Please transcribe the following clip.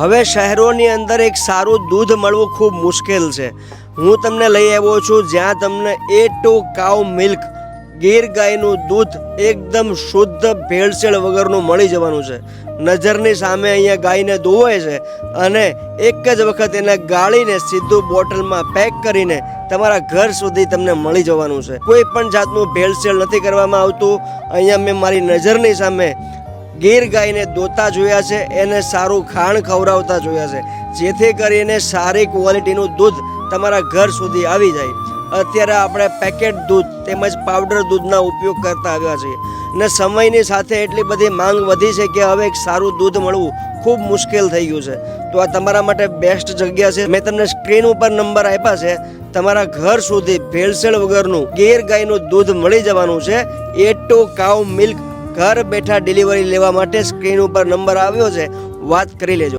હવે શહેરોની અંદર એક સારું દૂધ મળવું ખૂબ મુશ્કેલ છે. હું તમને લઈ આવ્યો છું જ્યાં તમને A two cow milk Gir ગાયનું દૂધ એકદમ શુદ્ધ ભેળસેળ વગરનું મળી જવાનું છે. નજરની સામે અહીંયા ગાયને દોવાય છે અને એક જ વખત એને ગાળીને સીધું બોટલમાં પેક કરીને તમારા ઘર સુધી તમને મળી જવાનું છે. કોઈ પણ જાતનું ભેળસેળ નથી કરવામાં આવતું. અહીંયા મેં મારી નજરની સામે ગીર ગાયને દોતા જોયા છે, એને સારું ખાણ ખવડાવતા જોયા છે. જેથી કરીને સારી ક્વોલિટીનું દૂધ તમારા ઘર સુધી આવી જાય. અત્યારે આપણે પેકેટ દૂધ તેમજ પાવડર દૂધના ઉપયોગ કરતા આવ્યા છીએ. ને સમયની સાથે એટલી બધી માંગ વધી છે કે હવે એક સારું દૂધ મળવું ખૂબ મુશ્કેલ થઈ ગયું છે. તો આ તમારા માટે બેસ્ટ જગ્યા છે. મેં તમને સ્ક્રીન ઉપર નંબર આપ્યા છે. તમારા ઘર સુધી ભેળસેળ વગરનું ગીર ગાયનું દૂધ મળી જવાનું છે. એ ટુ કાઉ મિલ્ક ઘર બેઠા ડિલિવરી લેવા માટે સ્ક્રીન ઉપર નંબર આવ્યો છે વાત કરી લેજો.